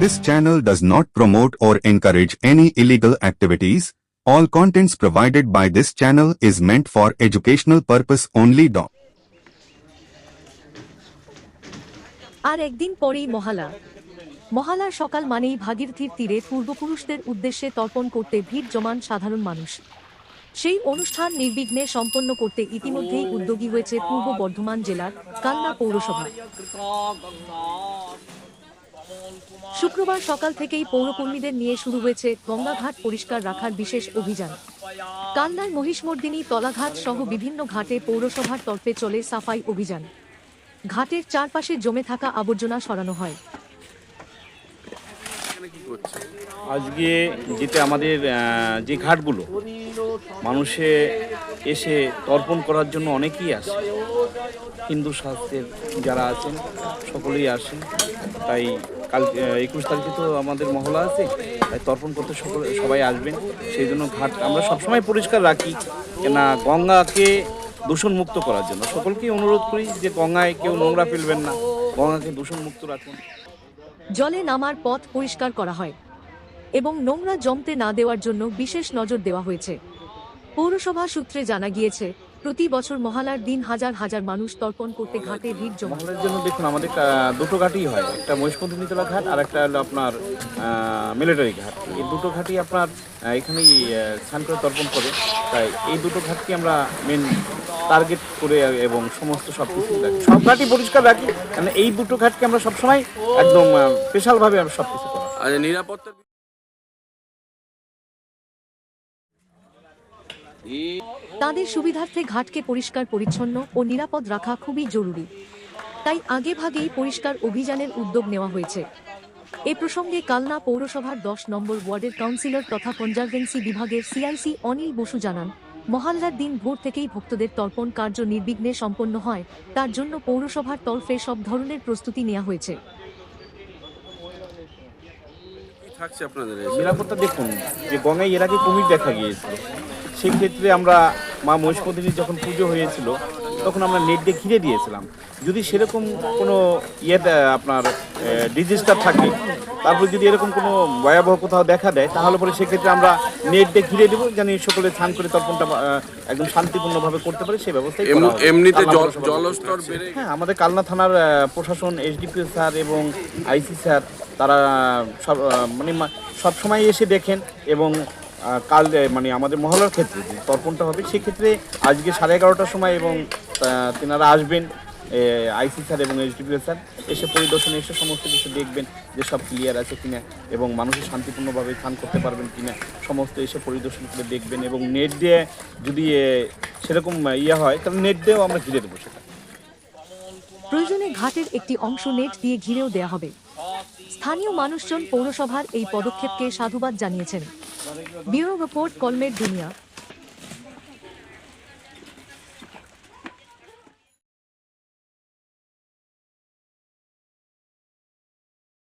channel does not promote or encourage any illegal activities. All contents provided by this channel is meant for educational purpose only. আর একদিন পরেই মহালা মহালার সকাল মানেই ভাগীরথীর তীরে পূর্বপুরুষদের উদ্দেশ্যে তর্পণ করতে ভিড় জমান সাধারণ মানুষ সেই অনুষ্ঠান নির্বিঘ্নে সম্পন্ন করতে ইতিমধ্যেই উদ্যোগী হয়েছে পূর্ব বর্ধমান জেলার কান্না পৌরসভা শুক্রবার সকাল থেকেই পৌরকর্মীদের নিয়ে শুরু হয়েছে গঙ্গাঘাট পরিষ্কার রাখার বিশেষ অভিযান। কান্নার মহিষমর্দিনী, তলাঘাট সহ বিভিন্ন ঘাটে পৌরসভার তরফে চলে সাফাই অভিযান। ঘাটের চারপাশে জমে থাকা আবর্জনা সরানো হয়। আজকে যেটা আমাদের যে ঘাটগুলো, মানুষে এসে তর্পণ করার জন্য অনেকেই আসে। হিন্দু শাস্ত্রের যারা আছেন, সকলেই আসেন। তাই কাল একুশ তারিখে তো আমাদের মহলা আছে, তাই তর্পণ করতে সকলে, সবাই আসবেন। সেই জন্য ঘাট, আমরা সবসময় পরিষ্কার রাখি কেনা গঙ্গাকে দূষণ মুক্ত করার জন্য। সকলকে অনুরোধ করি যে গঙ্গায় কেউ নোংরা ফেলবেন না, গঙ্গাকে দূষণ মুক্ত রাখুন। জলে নামার পথ পরিষ্কার করা হয় এবং নোংরা জমতে না দেওয়ার জন্য বিশেষ নজর দেওয়া হয়েছে। পৌরসভা সূত্রে জানা গিয়েছে প্রতি বছর মহালার দিন হাজার হাজার মানুষ তর্পণ করতে ঘাটে ভিড় জমা। মহলের জন্য দেখুন আমাদের দুটো ঘাটই হয়। একটা মহিষপন্থীতলা ঘাট আর একটা হলো আপনার মিলিটারি ঘাট। এই দুটো ঘাটই আপনার এখানেই স্নান করে তর্পণ করে। তাই এই দুটো ঘাটকে আমরা মেন টার্গেট করে এবং সমস্ত সব কিছু রাখি সব ঘাটই পরিষ্কার রাখি কারণ এই দুটো ঘাটকে আমরা সবসময় একদম স্পেশালভাবে আমরা সব কিছু করি আচ্ছা নিরাপত্তার তাদের সুবিধার্থে ঘাটকে পরিষ্কার, পরিচ্ছন্ন ও নিরাপদ রাখা খুবই জরুরি। তাই আগে ভাগেই পরিষ্কার অভিযানের উদ্যোগ নেওয়া হয়েছে। এ প্রসঙ্গে কালনা পৌরসভার দশ নম্বর ওয়ার্ডের কাউন্সিলর তথা কনজারভেন্সি বিভাগের সিআইসি অনিল বসু জানান, মহাল্লার দিন ভোর থেকেই ভক্তদের তর্পণ কার্য নির্বিঘ্নে সম্পন্ন হয়, তার জন্য পৌরসভার তরফে সব ধরনের প্রস্তুতি নেওয়া হয়েছে। থাকছে আপনাদের নিরাপত্তা দেখুন যে গঙ্গায় এর আগে কুমির দেখা গিয়েছে সেক্ষেত্রে আমরা মা মহিষপন্থীর যখন পুজো হয়েছিল তখন আমরা নেট দিয়ে ঘিরে দিয়েছিলাম। যদি সেরকম কোনো ইয়েটা আপনার ডিজিজটা থাকে তারপর যদি এরকম কোনো ভয়াবহ কোথাও দেখা দেয় তাহলে পরে সেক্ষেত্রে আমরা নেট দিয়ে ঘিরে দেবো যেন সকলে স্নান করে তর্পণটা একদম শান্তিপূর্ণভাবে করতে পারে সেই ব্যবস্থা এমনি- এমনিতে জল জলস্তর হ্যাঁ আমাদের কালনা থানার প্রশাসন এসডিপিও স্যার এবং আইসি স্যার তারা সব মানে সবসময় এসে দেখেন এবং কাল মানে আমাদের মহলার ক্ষেত্রে যে তর্পণটা হবে, সেক্ষেত্রে আজকে সাড়ে এগারোটার সময় এবং তেনারা আসবেন আইসি স্যার এবং এসডিপিও স্যার, এসে পরিদর্শনে এসে সমস্ত কিছু দেখবেন যে সব ক্লিয়ার আছে কিনা এবং মানুষের শান্তিপূর্ণভাবে স্নান করতে পারবেন কিনা, সমস্ত এসে পরিদর্শন করে দেখবেন এবং নেট দিয়ে যদি সেরকম ইয়ে হয়, তাহলে নেট দিয়েও আমরা ঘিরে দেবো সেটা। প্রয়োজনে ঘাটের একটি অংশ নেট দিয়ে ঘিরেও দেয়া হবে। স্থানীয় মানুষজন পৌরসভার এই পদক্ষেপকে সাধুবাদ জানিয়েছেন। ব্যুরো রিপোর্ট কলমের দুনিয়া।